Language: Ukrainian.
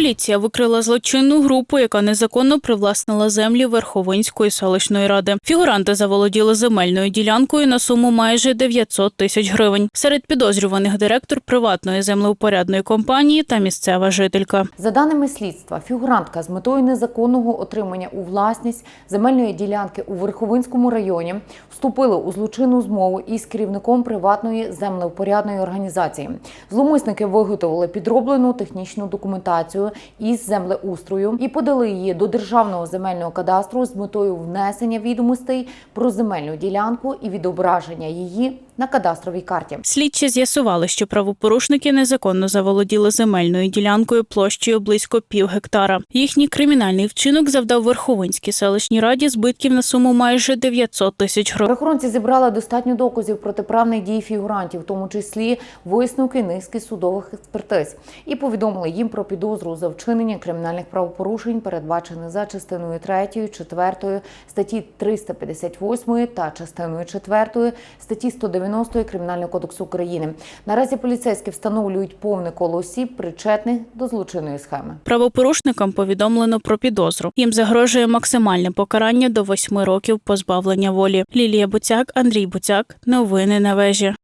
Поліція викрила злочинну групу, яка незаконно привласнила землі Верховинської селищної ради. Фігуранти заволоділи земельною ділянкою на суму майже 900 тисяч гривень. Серед підозрюваних директор приватної землеупорядної компанії та місцева жителька. За даними слідства, фігурантка з метою незаконного отримання у власність земельної ділянки у Верховинському районі вступила у злочинну змову із керівником приватної землеупорядної організації. Зловмисники виготовили підроблену технічну документацію із землеустрою і подали її до державного земельного кадастру з метою внесення відомостей про земельну ділянку і відображення її на кадастровій карті. Слідчі з'ясували, що правопорушники незаконно заволоділи земельною ділянкою площею близько пів гектара. Їхній кримінальний вчинок завдав Верховинській селищній раді збитків на суму майже 900 тисяч гривень. Правоохоронці зібрали достатньо доказів протиправних дій фігурантів, в тому числі висновки низки судових експертиз, і повідомили їм про підозру за вчинення кримінальних правопорушень, передбачених за частиною 3, 4 статті 358 та частиною 4 статті 190 Кримінального кодексу України. Наразі поліцейські встановлюють повне коло осіб, причетних до злочинної схеми. Правопорушникам повідомлено про підозру. Їм загрожує максимальне покарання до восьми років позбавлення волі. Лілія Буцяк, Андрій Буцяк. Новини на вежі.